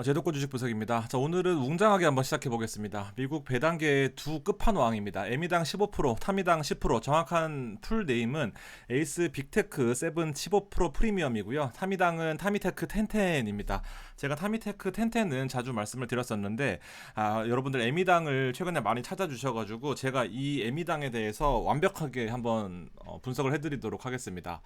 어, 제도권 주식 분석입니다. 자, 오늘은 웅장하게 한번 시작해 보겠습니다. 미국 배당계의 두 끝판왕입니다. 에미당 15%, 타미당 10%. 정확한 풀 네임은 에이스 빅테크 7 15% 프리미엄이고요. 타미당은 타미테크 텐텐입니다. 제가 타미테크 텐텐은 자주 말씀을 드렸었는데 아, 여러분들 에미당을 최근에 많이 찾아주셔가지고 제가 이 에미당에 대해서 완벽하게 한번 어, 분석을 해드리도록 하겠습니다.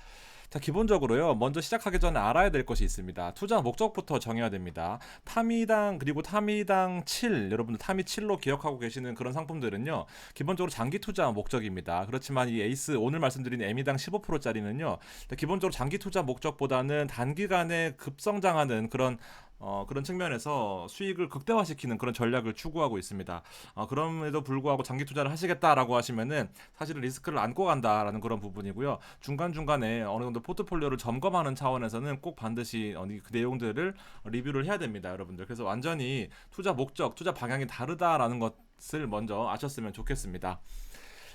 자, 기본적으로요. 먼저 시작하기 전에 알아야 될 것이 있습니다. 투자 목적부터 정해야 됩니다. 타미당 그리고 타미당 7 여러분들 타미 7로 기억하고 계시는 그런 상품들은요. 기본적으로 장기 투자 목적입니다. 그렇지만 이 에이스 오늘 말씀드린 에미당 15%짜리는요. 기본적으로 장기 투자 목적보다는 단기간에 급성장하는 그런 어, 그런 측면에서 수익을 극대화시키는 그런 전략을 추구하고 있습니다. 어, 그럼에도 불구하고 장기 투자를 하시겠다라고 하시면은 사실은 리스크를 안고 간다라는 그런 부분이고요. 중간중간에 어느 정도 포트폴리오를 점검하는 차원에서는 꼭 반드시 어, 그 내용들을 리뷰를 해야 됩니다. 여러분들. 그래서 완전히 투자 목적, 투자 방향이 다르다라는 것을 먼저 아셨으면 좋겠습니다.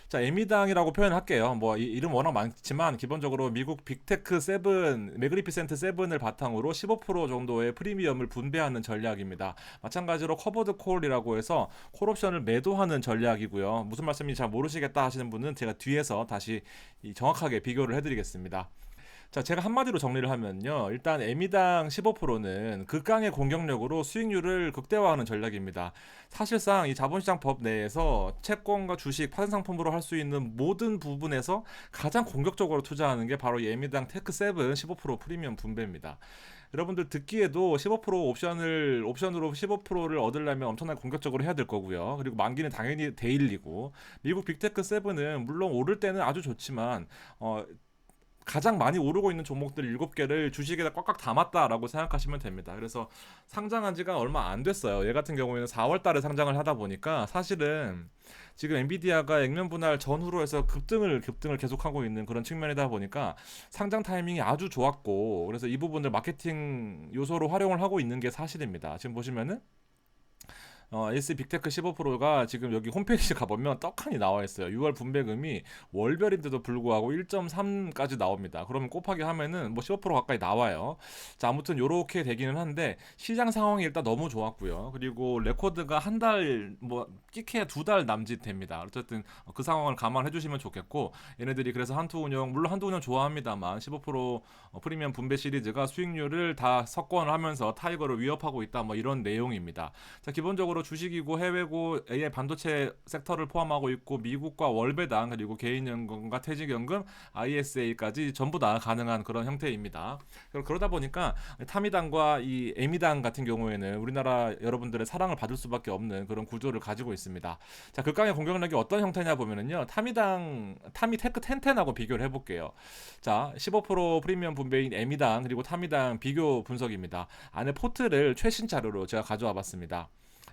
자, 에미당이라고 표현할게요. 뭐 이, 이름 워낙 많지만 기본적으로 미국 빅테크 7, 매그리피센트 7을 바탕으로 15% 정도의 프리미엄을 분배하는 전략입니다. 마찬가지로 커버드 콜이라고 해서 콜옵션을 매도하는 전략이고요. 무슨 말씀인지 잘 모르시겠다 하시는 분은 제가 뒤에서 다시 정확하게 비교를 해드리겠습니다. 자, 제가 한마디로 정리를 하면요. 일단 에미당 15%는 극강의 공격력으로 수익률을 극대화하는 전략입니다. 사실상 이 자본시장 법 내에서 채권과 주식, 파생 상품으로 할 수 있는 모든 부분에서 가장 공격적으로 투자하는 게 바로 에미당 테크 7 15% 프리미엄 분배입니다. 여러분들 듣기에도 15% 옵션을 옵션으로 15%를 얻으려면 엄청나게 공격적으로 해야 될 거고요. 그리고 만기는 당연히 데일리고 미국 빅테크 7은 물론 오를 때는 아주 좋지만 어 가장 많이 오르고 있는 종목들 7개를 주식에다 꽉꽉 담았다라고 생각하시면 됩니다. 그래서 상장한 지가 얼마 안 됐어요. 얘 같은 경우에는 4월 달에 상장을 하다 보니까 사실은 지금 엔비디아가 액면 분할 전후로 해서 급등을 급등을 계속하고 있는 그런 측면이다 보니까 상장 타이밍이 아주 좋았고 그래서 이 부분을 마케팅 요소로 활용을 하고 있는 게 사실입니다. 지금 보시면은 어, S 빅테크 15%가 지금 여기 홈페이지 가보면 떡하니 나와 있어요. 6월 분배금이 월별인데도 불구하고 1.3까지 나옵니다. 그러면 곱하기 하면은 뭐 15% 가까이 나와요. 자, 아무튼 요렇게 되기는 한데 시장 상황이 일단 너무 좋았고요. 그리고 레코드가 한 달 뭐 끼케 두 달 남짓 됩니다. 어쨌든 그 상황을 감안해 주시면 좋겠고 얘네들이 그래서 한투 운영 물론 한투 운영 좋아합니다만 15% 어, 프리미엄 분배 시리즈가 수익률을 다 석권을 하면서 타이거를 위협하고 있다 뭐 이런 내용입니다. 자, 기본적으로 기본적으로 주식이고 해외고 AI 반도체 섹터를 포함하고 있고 미국과 월배당 그리고 개인연금과 퇴직연금 ISA까지 전부 다 가능한 그런 형태입니다. 그러다 보니까 타미당과 이 에미당 같은 경우에는 우리나라 여러분들의 사랑을 받을 수밖에 없는 그런 구조를 가지고 있습니다. 자, 극강의 공격력이 어떤 형태냐 보면은요. 타미당 타미 테크 텐텐하고 비교를 해 볼게요. 자, 15% 프리미엄 분배인 에미당 그리고 타미당 비교 분석입니다. 안에 포트를 최신 자료로 제가 가져와 봤습니다.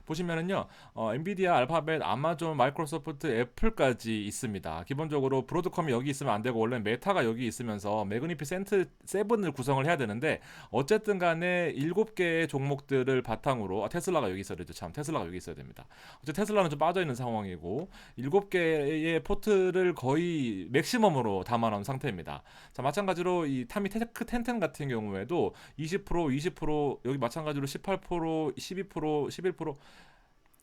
보시면은요, 어, 엔비디아, 알파벳, 아마존, 마이크로소프트, 애플까지 있습니다. 기본적으로 브로드컴이 여기 있으면 안 되고 원래 메타가 여기 있으면서 매그니피센트 7을 구성을 해야 되는데 어쨌든 간에 7개의 종목들을 바탕으로 아, 테슬라가 여기 있어야 되죠. 참 테슬라가 여기 있어야 됩니다. 어째 테슬라는 좀 빠져 있는 상황이고 7개의 포트를 거의 맥시멈으로 담아놓은 상태입니다. 자, 마찬가지로 이 타미 테크 텐텐 같은 경우에도 20% 20% 여기 마찬가지로 18% 12% 11%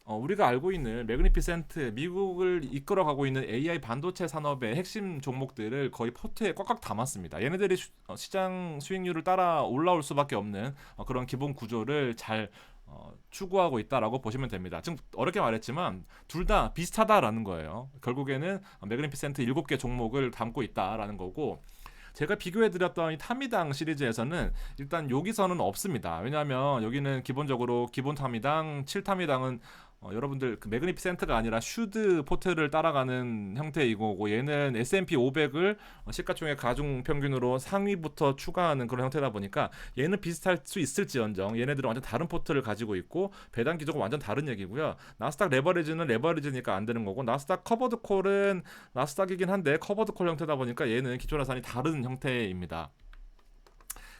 어, 우리가 알고 있는 매그니피센트 미국을 이끌어가고 있는 AI 반도체 산업의 핵심 종목들을 거의 포트에 꽉꽉 담았습니다. 얘네들이 수, 어, 시장 수익률을 따라 올라올 수밖에 없는 어, 그런 기본 구조를 잘 어, 추구하고 있다라고 보시면 됩니다. 지금 어렵게 말했지만 둘 다 비슷하다라는 거예요. 결국에는 매그니피센트 7개 종목을 담고 있다라는 거고 제가 비교해드렸던 이 타미당 시리즈에서는 일단 여기서는 없습니다. 왜냐하면 여기는 기본적으로 기본 타미당, 7타미당은 어, 여러분들 그 매그니피센트가 아니라 슈드 포트를 따라가는 형태이고 얘는 S&P 500을 어, 시가총액 가중 평균으로 상위부터 추가하는 그런 형태다 보니까 얘는 비슷할 수 있을지언정 얘네들은 완전 다른 포트를 가지고 있고 배당 기조가 완전 다른 얘기고요. 나스닥 레버리지는 레버리지니까 안 되는 거고 나스닥 커버드 콜은 나스닥이긴 한데 커버드 콜 형태다 보니까 얘는 기초자산이 다른 형태입니다.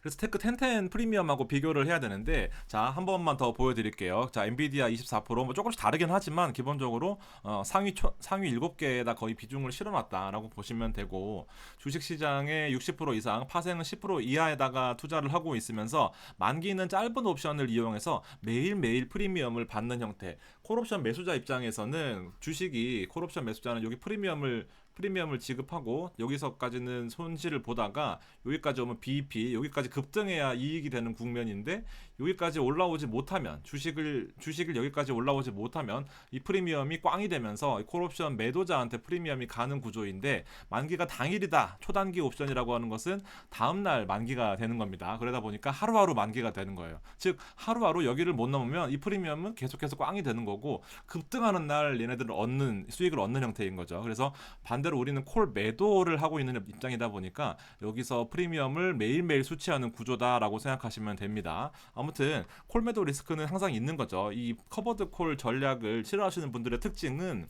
그래서 테크 1010 프리미엄하고 비교를 해야 되는데 자 한 번만 더 보여드릴게요. 자 엔비디아 24%뭐 조금씩 다르긴 하지만 기본적으로 어, 상위 초, 상위 7개에다 거의 비중을 실어놨다라고 보시면 되고 주식시장의 60% 이상 파생은 10% 이하에다가 투자를 하고 있으면서 만기는 짧은 옵션을 이용해서 매일매일 프리미엄을 받는 형태 콜옵션 매수자 입장에서는 주식이 콜옵션 매수자는 여기 프리미엄을 프리미엄을 지급하고 여기서까지는 손실을 보다가 여기까지 오면 BEP 여기까지 급등해야 이익이 되는 국면인데 여기까지 올라오지 못하면 주식을 주식을 여기까지 올라오지 못하면 이 프리미엄이 꽝이 되면서 이 콜옵션 매도자한테 프리미엄이 가는 구조인데 만기가 당일이다 초단기 옵션이라고 하는 것은 다음 날 만기가 되는 겁니다. 그러다 보니까 하루하루 만기가 되는 거예요. 즉 하루하루 여기를 못 넘으면 이 프리미엄은 계속해서 꽝이 되는 거고 급등하는 날 얘네들은 얻는 수익을 얻는 형태인 거죠. 그래서 반 대로 우리는 콜 매도를 하고 있는 입장이다 보니까 여기서 프리미엄을 매일매일 수치하는 구조다라고 생각하시면 됩니다. 아무튼 콜 매도 리스크는 항상 있는 거죠. 이 커버드 콜 전략을 싫어하시는 분들의 특징은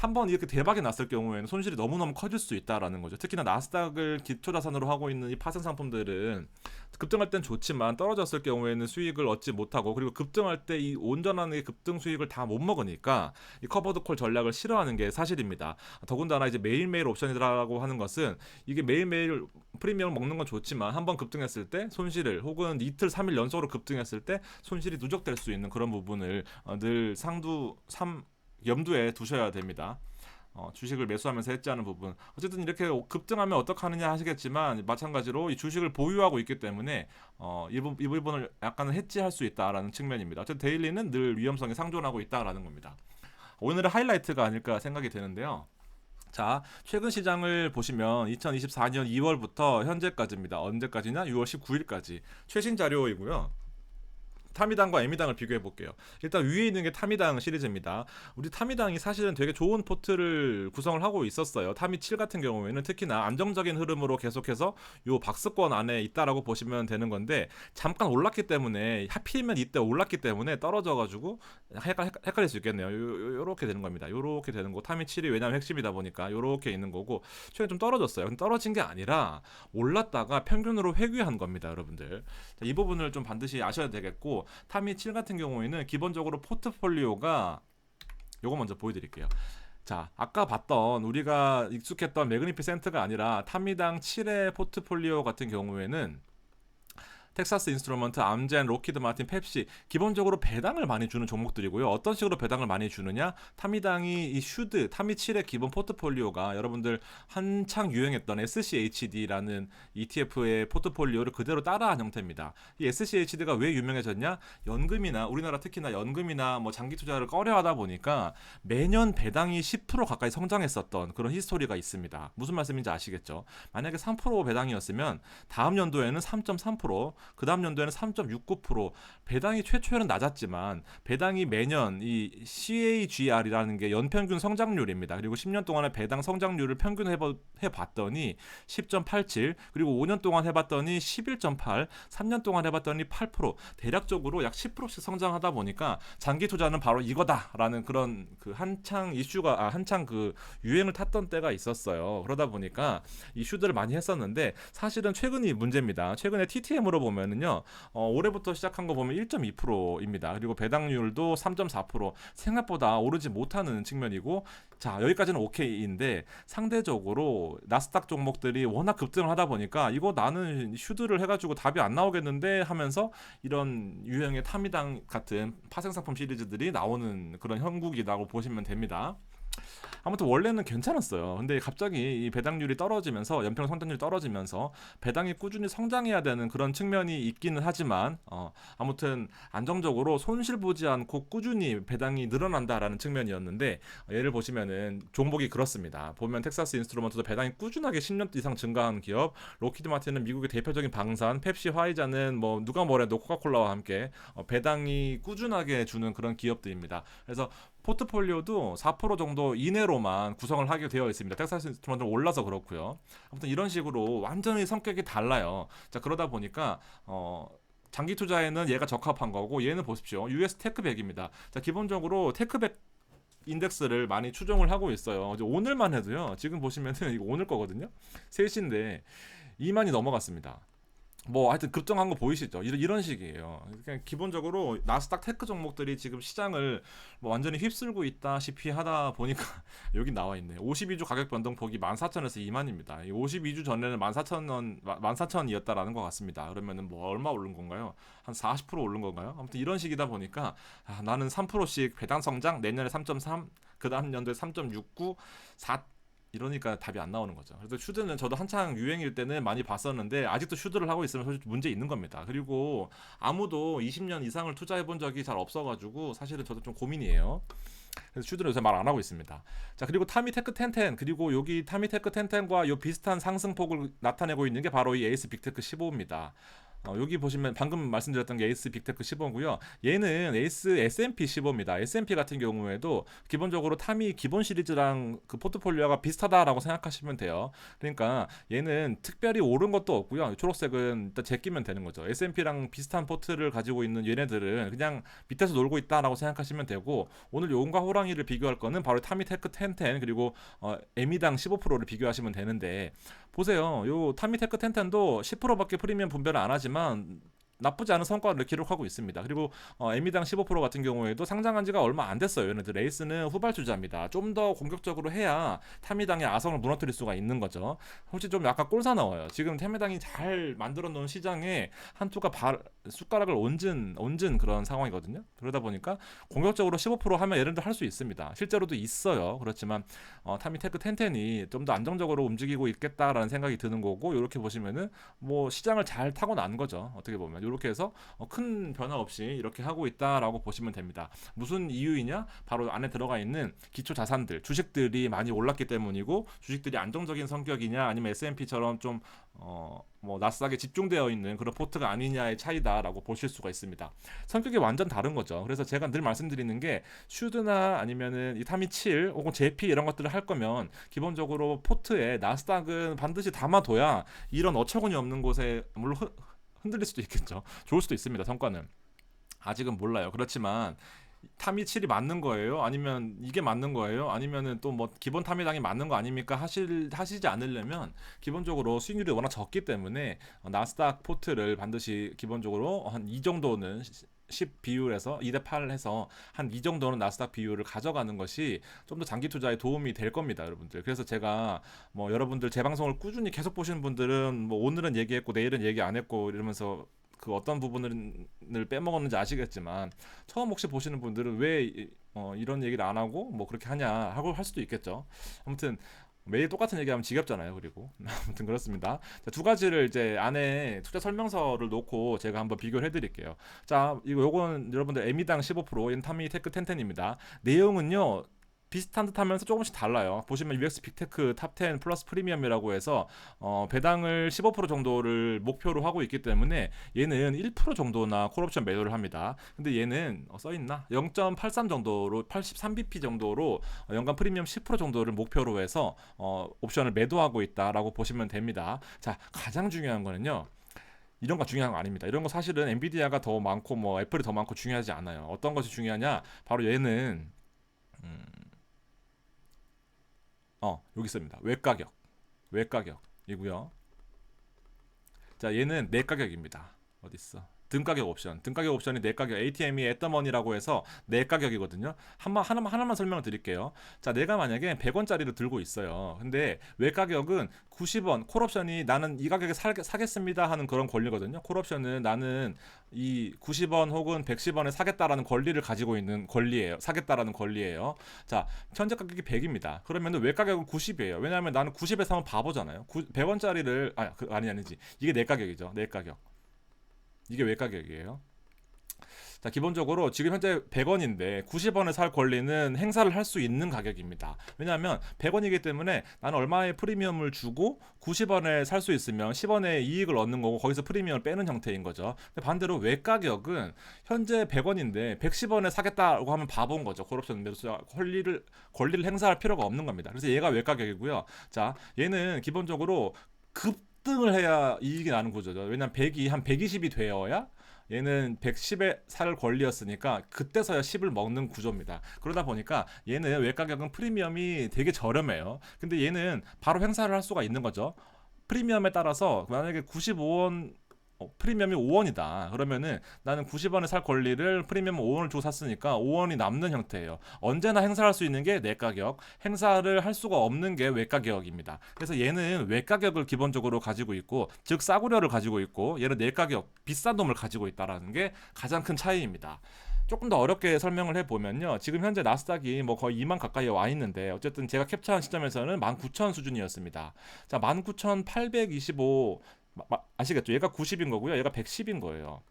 한 번 이렇게 대박이 났을 경우에는 손실이 너무너무 커질 수 있다라는 거죠. 특히나 나스닥을 기초 자산으로 하고 있는 이 파생 상품들은 급등할 땐 좋지만 떨어졌을 경우에는 수익을 얻지 못하고 그리고 급등할 때 이 온전한 이 급등 수익을 다 못 먹으니까 이 커버드 콜 전략을 싫어하는 게 사실입니다. 더군다나 이제 매일매일 옵션이라고 하는 것은 이게 매일매일 프리미엄을 먹는 건 좋지만 한 번 급등했을 때 손실을 혹은 이틀 3일 연속으로 급등했을 때 손실이 누적될 수 있는 그런 부분을 어, 늘 상두 삼 염두에 두셔야 됩니다. 어, 주식을 매수하면서 해지하는 부분. 어쨌든 이렇게 급등하면 어떡하느냐 하시겠지만 마찬가지로 이 주식을 보유하고 있기 때문에 어, 이, 부, 이 부분을 약간은 해지할 수 있다라는 측면입니다. 어쨌든 데일리는 늘 위험성이 상존하고 있다라는 겁니다. 오늘의 하이라이트가 아닐까 생각이 되는데요. 자, 최근 시장을 보시면 2024년 2월부터 현재까지입니다. 언제까지냐? 6월 19일까지 최신 자료이고요. 타미당과 에미당을 비교해 볼게요. 일단 위에 있는 게 타미당 시리즈입니다. 우리 타미당이 사실은 되게 좋은 포트를 구성을 하고 있었어요. 타미 7 같은 경우에는 특히나 안정적인 흐름으로 계속해서 요 박스권 안에 있다라고 보시면 되는 건데 잠깐 올랐기 때문에 하필이면 이때 올랐기 때문에 떨어져 가지고 헷갈, 헷갈릴 수 있겠네요. 요, 요, 렇게 되는 겁니다. 요렇게 되는 거 타미 7이 왜냐면 핵심이다 보니까 요렇게 있는 거고 최근에 좀 떨어졌어요. 근데 떨어진 게 아니라 올랐다가 평균으로 회귀한 겁니다, 여러분들. 자, 이 부분을 좀 반드시 아셔야 되겠고 타미 7 같은 경우에는 기본적으로 포트폴리오가 요거 먼저 보여드릴게요. 자, 아까 봤던 우리가 익숙했던 매그니피센트가 아니라 타미당 7의 포트폴리오 같은 경우에는 텍사스 인스트루먼트, 암젠, 로키드 마틴, 펩시 기본적으로 배당을 많이 주는 종목들이고요. 어떤 식으로 배당을 많이 주느냐? 타미당이 이 슈드, 타미 7의 기본 포트폴리오가 여러분들 한창 유행했던 SCHD라는 ETF의 포트폴리오를 그대로 따라한 형태입니다. 이 SCHD가 왜 유명해졌냐? 연금이나 우리나라 특히나 연금이나 뭐 장기 투자를 꺼려하다 보니까 매년 배당이 10% 가까이 성장했었던 그런 히스토리가 있습니다. 무슨 말씀인지 아시겠죠? 만약에 3% 배당이었으면 다음 연도에는 3.3%, 그 다음 연도에는 3.69% 배당이 최초에는 낮았지만 배당이 매년 이 CAGR이라는 게 연평균 성장률입니다. 그리고 10년 동안의 배당 성장률을 평균 해봤더니 10.87 그리고 5년 동안 해봤더니 11.8 3년 동안 해봤더니 8% 대략적으로 약 10%씩 성장하다 보니까 장기 투자는 바로 이거다라는 그런 그 한창 이슈가 아 한창 그 유행을 탔던 때가 있었어요. 그러다 보니까 이슈들을 많이 했었는데 사실은 최근이 문제입니다. 최근에 TTM으로 보면 은요 어, 올해부터 시작한 거 보면 1.2%입니다. 그리고 배당률도 3.4% 생각보다 오르지 못하는 측면이고 자 여기까지는 오케이인데 상대적으로 나스닥 종목들이 워낙 급등을 하다 보니까 이거 나는 슈드를 해 가지고 답이 안 나오겠는데 하면서 이런 유형의 타미당 같은 파생상품 시리즈들이 나오는 그런 형국이라고 보시면 됩니다. 아무튼 원래는 괜찮았어요. 근데 갑자기 이 배당률이 떨어지면서 연평 성장률이 떨어지면서 배당이 꾸준히 성장해야 되는 그런 측면이 있기는 하지만 어, 아무튼 안정적으로 손실 보지 않고 꾸준히 배당이 늘어난다라는 측면이었는데 어, 예를 보시면은 종목이 그렇습니다. 보면 텍사스 인스트루먼트도 배당이 꾸준하게 10년 이상 증가한 기업, 로키드 마틴은 미국의 대표적인 방산, 펩시, 화이자는 뭐 누가 뭐래도 코카콜라와 함께 어, 배당이 꾸준하게 주는 그런 기업들입니다. 그래서 포트폴리오도 4% 정도 이내로만 구성을 하게 되어 있습니다. 텍사스 인스트루먼트 올라서 그렇고요. 아무튼 이런 식으로 완전히 성격이 달라요. 자 그러다 보니까 어 장기 투자에는 얘가 적합한 거고 얘는 보십시오. US 테크백입니다. 자 기본적으로 테크백 인덱스를 많이 추종을 하고 있어요. 오늘만 해도요. 지금 보시면은 이거 오늘 거거든요. 3시인데 2만이 넘어갔습니다. 뭐 하여튼 급등한 거 보이시죠? 이런, 이런 식이에요. 그냥 기본적으로 나스닥 테크 종목들이 지금 시장을 뭐 완전히 휩쓸고 있다시피 하다 보니까 여기 나와 있네. 52주 가격 변동폭이 14,000에서 2만입니다. 52주 전에는 14,000원, 14,000원이었다라는 것 같습니다. 그러면은 뭐 얼마 오른 건가요? 한 40% 오른 건가요? 아무튼 이런 식이다 보니까 아, 나는 3%씩 배당 성장 내년에 3.3, 그 다음 연도에 3.69, 4 이러니까 답이 안 나오는 거죠. 그래서 슈드는 저도 한창 유행일 때는 많이 봤었는데 아직도 슈드를 하고 있으면 솔직히 문제 있는 겁니다. 그리고 아무도 20년 이상을 투자해 본 적이 잘 없어가지고 사실은 저도 좀 고민이에요. 그래서 슈드는 요새 말 안 하고 있습니다. 자 그리고 타미테크 텐텐 그리고 여기 타미테크 텐텐과 요 비슷한 상승폭을 나타내고 있는 게 바로 이 에이스 빅테크 15입니다. 어, 여기 보시면 방금 말씀드렸던 게 에이스 빅테크 15고요. 얘는 에이스 S&P 15입니다. S&P 같은 경우에도 기본적으로 타미 기본 시리즈랑 그 포트폴리오가 비슷하다라고 생각하시면 돼요. 그러니까 얘는 특별히 오른 것도 없고요. 초록색은 일단 제끼면 되는 거죠. S&P랑 비슷한 포트를 가지고 있는 얘네들은 그냥 밑에서 놀고 있다라고 생각하시면 되고 오늘 용과 호랑이를 비교할 거는 바로 타미 테크 1010 그리고 어, 에미당 15%를 비교하시면 되는데 보세요. 요 타미 테크 1010도 10%밖에 프리미엄 분배를 안 하지만 慢。 나쁘지 않은 성과를 기록하고 있습니다. 그리고 어, 에미당 15% 같은 경우에도 상장한 지가 얼마 안 됐어요. 얘네들 레이스는 후발주자입니다. 좀 더 공격적으로 해야 타미당의 아성을 무너뜨릴 수가 있는 거죠. 솔직히 좀 약간 꼴사나워요. 지금 타미당이 잘 만들어 놓은 시장에 한투가 발, 숟가락을 얹은 얹은 그런 상황이거든요. 그러다 보니까 공격적으로 15% 하면 얘네들 할 수 있습니다. 실제로도 있어요. 그렇지만 어, 타미테크 텐텐이 좀 더 안정적으로 움직이고 있겠다라는 생각이 드는 거고 이렇게 보시면은 뭐 시장을 잘 타고 난 거죠. 어떻게 보면 이렇게 해서 어, 큰 변화 없이 이렇게 하고 있다라고 보시면 됩니다. 무슨 이유이냐? 바로 안에 들어가 있는 기초 자산들, 주식들이 많이 올랐기 때문이고 주식들이 안정적인 성격이냐 아니면 S&P처럼 좀 어, 뭐 나스닥에 집중되어 있는 그런 포트가 아니냐의 차이다라고 보실 수가 있습니다. 성격이 완전 다른 거죠. 그래서 제가 늘 말씀드리는 게 슈드나 아니면은 이 타미 7 혹은 JP 이런 것들을 할 거면 기본적으로 포트에 나스닥은 반드시 담아둬야 이런 어처구니 없는 곳에 물론 흔들릴 수도 있겠죠. 좋을 수도 있습니다. 성과는. 아직은 몰라요. 그렇지만 타미 7이 맞는 거예요? 아니면 이게 맞는 거예요? 아니면은 또 뭐 기본 타미당이 맞는 거 아닙니까? 하실 하시지 않으려면 기본적으로 수익률이 워낙 적기 때문에 어, 나스닥 포트를 반드시 기본적으로 한 이 정도는 10 비율에서 2대 8 해서 한 이 정도는 나스닥 비율을 가져가는 것이 좀 더 장기 투자에 도움이 될 겁니다, 여러분들. 그래서 제가 뭐 여러분들 제 방송을 꾸준히 계속 보시는 분들은 뭐 오늘은 얘기했고 내일은 얘기 안 했고 이러면서 그 어떤 부분을 빼먹었는지 아시겠지만 처음 혹시 보시는 분들은 왜 이- 어, 이런 얘기를 안 하고 뭐 그렇게 하냐 하고 할 수도 있겠죠. 아무튼 매일 똑같은 얘기하면 지겹잖아요. 그리고 아무튼 그렇습니다. 자, 두 가지를 이제 안에 투자 설명서를 놓고 제가 한번 비교를 해드릴게요. 자, 이거 요건 여러분들 에미당 15% 인타미 테크 텐텐입니다. 내용은요. 비슷한 듯 하면서 조금씩 달라요. 보시면 UX 빅테크 탑10 플러스 프리미엄이라고 해서 어, 배당을 15% 정도를 목표로 하고 있기 때문에 얘는 1% 정도나 콜옵션 매도를 합니다. 근데 얘는 어, 써 있나? 0.83 정도로 83bp 정도로 어, 연간 프리미엄 10% 정도를 목표로 해서 어, 옵션을 매도하고 있다라고 보시면 됩니다. 자, 가장 중요한 거는요. 이런 거 중요한 거 아닙니다. 이런 거 사실은 엔비디아가 더 많고 뭐 애플이 더 많고 중요하지 않아요. 어떤 것이 중요하냐? 바로 얘는 음, 어 여기 있습니다. 외가격, 외가격이고요. 자 얘는 내 가격입니다. 어디 있어? 등가격 옵션, 등가격 옵션이 내 가격, ATM이 애더머니라고 해서 내 가격이거든요. 한번 하나만 하나만 설명을 드릴게요. 자, 내가 만약에 100원짜리를 들고 있어요. 근데 외 가격은 90원, 콜옵션이 나는 이 가격에 사, 사겠습니다 하는 그런 권리거든요. 콜옵션은 나는 이 90원 혹은 110원에 사겠다라는 권리를 가지고 있는 권리예요. 사겠다라는 권리예요. 자, 현재 가격이 100입니다. 그러면 외가격은 90이에요. 왜냐하면 나는 90에 사면 바보잖아요. 100원짜리를 아, 그, 아니 아니지. 이게 내 가격이죠. 내 가격. 이게 외 가격이에요. 자, 기본적으로 지금 현재 100원인데 90원에 살 권리는 행사를 할 수 있는 가격입니다. 왜냐하면 100원이기 때문에 나는 얼마의 프리미엄을 주고 90원에 살 수 있으면 10원의 이익을 얻는 거고 거기서 프리미엄을 빼는 형태인 거죠. 근데 반대로 외 가격은 현재 100원인데 110원에 사겠다고 하면 바본 거죠. 콜옵션 매수 권리를 권리를 행사할 필요가 없는 겁니다. 그래서 얘가 외 가격이고요. 자, 얘는 기본적으로 급 등을 해야 이익이 나는 구조죠. 왜냐면 100이 한 120이 되어야 얘는 110에 살 권리였으니까 그때서야 10을 먹는 구조입니다. 그러다 보니까 얘는 외 가격은 프리미엄이 되게 저렴해요. 근데 얘는 바로 행사를 할 수가 있는 거죠. 프리미엄에 따라서 만약에 95원 어, 프리미엄이 5원이다. 그러면은 나는 90원에 살 권리를 프리미엄 5원을 주고 샀으니까 5원이 남는 형태예요. 언제나 행사할 수 있는 게 내 가격, 행사를 할 수가 없는 게 외가 격입니다. 그래서 얘는 외가 격을 기본적으로 가지고 있고, 즉 싸구려를 가지고 있고, 얘는 내 가격 비싼 놈을 가지고 있다라는 게 가장 큰 차이입니다. 조금 더 어렵게 설명을 해보면요. 지금 현재 나스닥이 뭐 거의 2만 가까이 와 있는데 어쨌든 제가 캡처한 시점에서는 19,000 수준이었습니다. 자, 19,825 마- 마- 아시겠죠? 얘가 90인 거고요. 얘가 110인 거예요.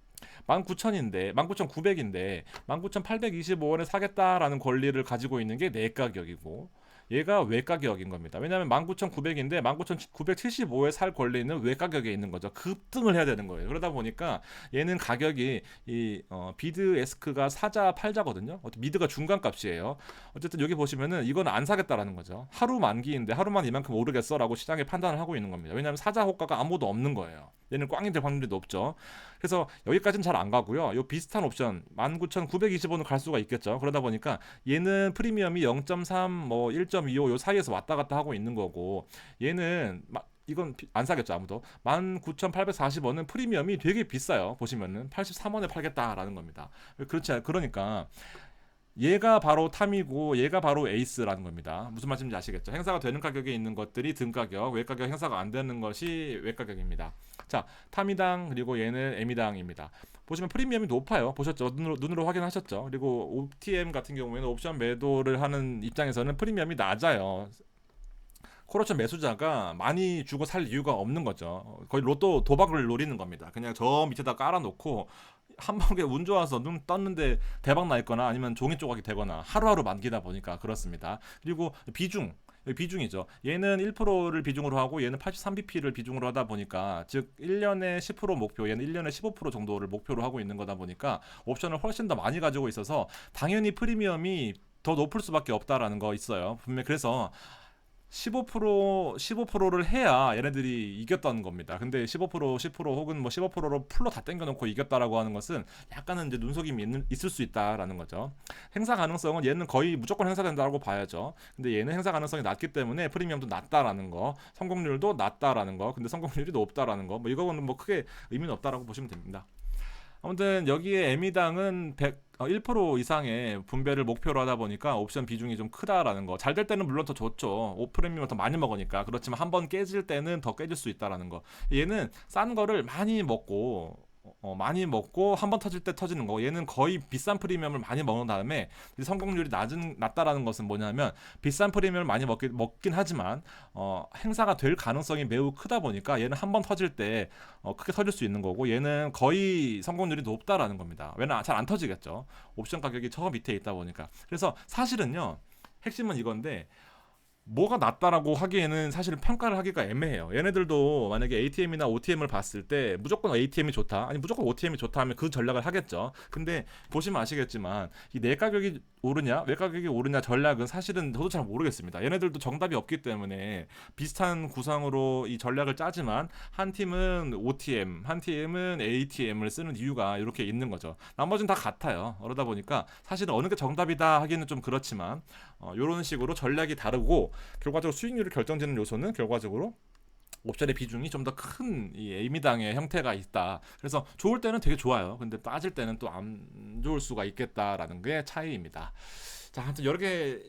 19,000인데 19,900인데 19,825원에 사겠다라는 권리를 가지고 있는 게 내 가격이고 얘가 외가격인 겁니다. 왜냐하면 19,900인데 19,975에 살 권리는 외가격에 있는 거죠. 급등을 해야 되는 거예요. 그러다 보니까 얘는 가격이 이 어, 비드 에스크가 사자 팔자거든요. 어떤 미드가 중간 값이에요. 어쨌든 여기 보시면은 이건 안 사겠다라는 거죠. 하루 만기인데 하루만 이만큼 오르겠어라고 시장이 판단을 하고 있는 겁니다. 왜냐하면 사자 호가가 아무도 없는 거예요. 얘는 꽝이 될 확률이 높죠. 그래서 여기까지는 잘 안 가고요. 요 비슷한 옵션 19,920원은 갈 수가 있겠죠. 그러다 보니까 얘는 프리미엄이 0.3, 뭐1.25 요 사이에서 왔다 갔다 하고 있는 거고 얘는 마- 이건 비- 안 사겠죠 아무도. 19,840원은 프리미엄이 되게 비싸요 보시면은. 83원에 팔겠다라는 겁니다. 그렇지 않- 그러니까 얘가 바로 탐이고 얘가 바로 에이스라는 겁니다. 무슨 말씀인지 아시겠죠? 행사가 되는 가격에 있는 것들이 등 가격, 외 가격 행사가 안 되는 것이 외 가격입니다. 자, 탐이당 그리고 얘는 에미당입니다. 보시면 프리미엄이 높아요. 보셨죠? 눈으로 눈으로 확인하셨죠? 그리고 OTM 같은 경우에는 옵션 매도를 하는 입장에서는 프리미엄이 낮아요. 코러션 매수자가 많이 주고 살 이유가 없는 거죠. 거의 로또 도박을 노리는 겁니다. 그냥 저 밑에다 깔아놓고 한 번에 운 좋아서 눈 떴는데 대박 나 있거나 아니면 종이 조각이 되거나 하루하루 만기다 보니까 그렇습니다. 그리고 비중 비중이죠. 얘는 1%를 비중으로 하고 얘는 83bp를 비중으로 하다 보니까 즉 1년에 10% 목표, 얘는 1년에 15% 정도를 목표로 하고 있는 거다 보니까 옵션을 훨씬 더 많이 가지고 있어서 당연히 프리미엄이 더 높을 수밖에 없다라는 거 있어요. 분명 히 그래서 15% 15%를 해야 얘네들이 이겼다는 겁니다. 근데 15% 10% 혹은 뭐 15%로 풀로 다 땡겨놓고 이겼다라고 하는 것은 약간은 이제 눈속임이 있을 수 있다라는 거죠. 행사 가능성은 얘는 거의 무조건 행사된다고 봐야죠. 근데 얘는 행사 가능성이 낮기 때문에 프리미엄도 낮다라는 거, 성공률도 낮다라는 거, 근데 성공률이 높다라는 거, 뭐 이거는 뭐 크게 의미는 없다라고 보시면 됩니다. 아무튼 여기에 에미당은 100, 어, 1% 이상의 분배를 목표로 하다 보니까 옵션 비중이 좀 크다라는 거. 잘 될 때는 물론 더 좋죠. 오프레미엄을 더 많이 먹으니까. 그렇지만 한 번 깨질 때는 더 깨질 수 있다라는 거. 얘는 싼 거를 많이 먹고 어, 많이 먹고 한 번 터질 때 터지는 거. 얘는 거의 비싼 프리미엄을 많이 먹은 다음에 이 성공률이 낮은 낮다라는 것은 뭐냐면 비싼 프리미엄을 많이 먹긴 먹긴 하지만 어, 행사가 될 가능성이 매우 크다 보니까 얘는 한 번 터질 때 어, 크게 터질 수 있는 거고 얘는 거의 성공률이 높다라는 겁니다. 왜냐 잘 안 터지겠죠. 옵션 가격이 저 밑에 있다 보니까. 그래서 사실은요. 핵심은 이건데 뭐가 낫다라고 하기에는 사실은 평가를 하기가 애매해요. 얘네들도 만약에 ATM이나 OTM을 봤을 때 무조건 ATM이 좋다, 아니 무조건 OTM이 좋다 하면 그 전략을 하겠죠. 근데 보시면 아시겠지만 이 내 가격이 오르냐, 외 가격이 오르냐 전략은 사실은 저도 잘 모르겠습니다. 얘네들도 정답이 없기 때문에 비슷한 구성으로 이 전략을 짜지만 한 팀은 OTM, 한 팀은 ATM을 쓰는 이유가 이렇게 있는 거죠. 나머지는 다 같아요. 그러다 보니까 사실은 어느 게 정답이다 하기는 좀 그렇지만 어, 이런 식으로 전략이 다르고 결과적으로 수익률을 결정짓는 요소는 결과적으로 옵션의 비중이 좀 더 큰 이 에이미당의 형태가 있다. 그래서 좋을 때는 되게 좋아요. 근데 빠질 때는 또 안 좋을 수가 있겠다라는 게 차이입니다. 자, 아무튼 여러 개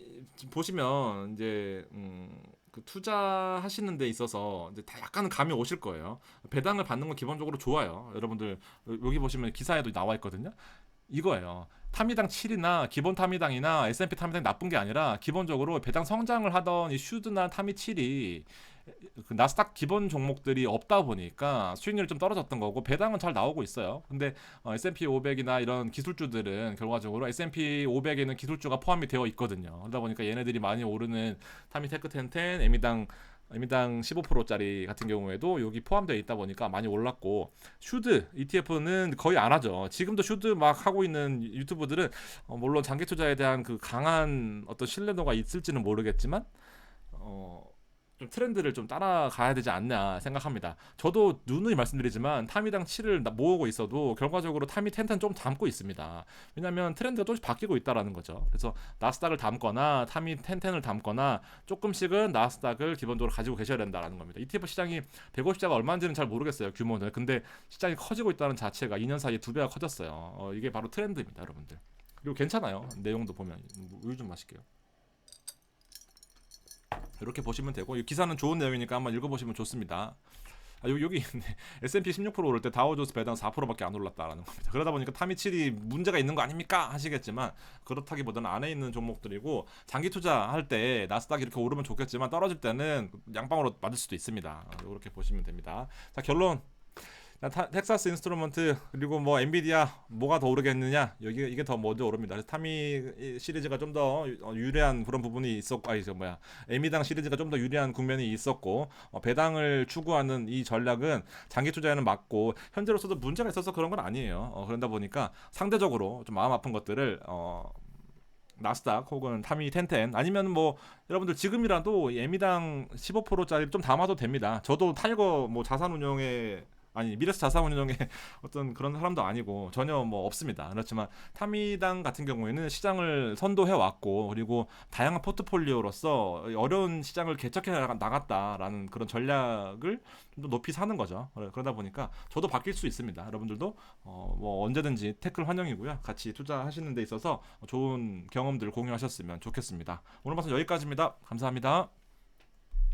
보시면 이제 음, 그 투자하시는 데 있어서 이제 다 약간은 감이 오실 거예요. 배당을 받는 건 기본적으로 좋아요. 여러분들 여기 보시면 기사에도 나와 있거든요. 이거예요. 타미당 7이나 기본 타미당이나 S&P 타미당이 나쁜 게 아니라 기본적으로 배당 성장을 하던 이 슈드나 타미 7이 그 나스닥 기본 종목들이 없다 보니까 수익률이 좀 떨어졌던 거고 배당은 잘 나오고 있어요. 근데 어, S&P 500이나 이런 기술주들은 결과적으로 S&P 500에는 기술주가 포함이 되어 있거든요. 그러다 보니까 얘네들이 많이 오르는 타미 테크 1010, 에미당 에미당 15%짜리 같은 경우에도 여기 포함되어 있다 보니까 많이 올랐고 슈드 ETF는 거의 안 하죠. 지금도 슈드 막 하고 있는 유튜브들은 어, 물론 장기 투자에 대한 그 강한 어떤 신뢰도가 있을지는 모르겠지만 어 좀 트렌드를 좀 따라가야 되지 않나 생각합니다. 저도 누누이 말씀드리지만 타미당 7을 모으고 있어도 결과적으로 타미 10, 10좀 담고 있습니다. 왜냐하면 트렌드가 조금씩 바뀌고 있다라는 거죠. 그래서 나스닥을 담거나 타미 10, 10을 담거나 조금씩은 나스닥을 기본적으로 가지고 계셔야 된다라는 겁니다. ETF 시장이 150자가 얼마인지는 잘 모르겠어요 규모는. 근데 시장이 커지고 있다는 자체가 2년 사이에 두 배가 커졌어요. 어, 이게 바로 트렌드입니다, 여러분들. 그리고 괜찮아요. 내용도 보면 우유 좀 마실게요. 이렇게 보시면 되고 이 기사는 좋은 내용이니까 한번 읽어보시면 좋습니다. 아, 여기, 여기. S&P 16% 오를 때 다우존스 배당 4%밖에 안 올랐다라는 겁니다. 그러다 보니까 타미7이 문제가 있는 거 아닙니까? 하시겠지만 그렇다기보다는 안에 있는 종목들이고 장기 투자할 때 나스닥이 이렇게 오르면 좋겠지만 떨어질 때는 양방으로 맞을 수도 있습니다. 이렇게 보시면 됩니다. 자 결론 텍사스 인스트루먼트 그리고 뭐 엔비디아 뭐가 더 오르겠느냐 여기 이게 더 먼저 오릅니다. 타미 시리즈가 좀 더 유리한 그런 부분이 있었고 아니 저 뭐야 에미당 시리즈가 좀 더 유리한 국면이 있었고 어, 배당을 추구하는 이 전략은 장기 투자에는 맞고 현재로서도 문제가 있어서 그런 건 아니에요. 어, 그런다 보니까 상대적으로 좀 마음 아픈 것들을 어, 나스닥 혹은 타미 텐텐 아니면 뭐 여러분들 지금이라도 이 에미당 15%짜리 좀 담아도 됩니다. 저도 타이거 뭐 자산운용에 아니 미래스 자산운용에 어떤 그런 사람도 아니고 전혀 뭐 없습니다. 그렇지만 타미당 같은 경우에는 시장을 선도해 왔고 그리고 다양한 포트폴리오로서 어려운 시장을 개척해 나갔다라는 그런 전략을 좀 더 높이 사는 거죠. 그러- 그러다 보니까 저도 바뀔 수 있습니다. 여러분들도 어, 뭐 언제든지 태클 환영이고요. 같이 투자하시는 데 있어서 좋은 경험들 공유하셨으면 좋겠습니다. 오늘 방송 여기까지입니다. 감사합니다.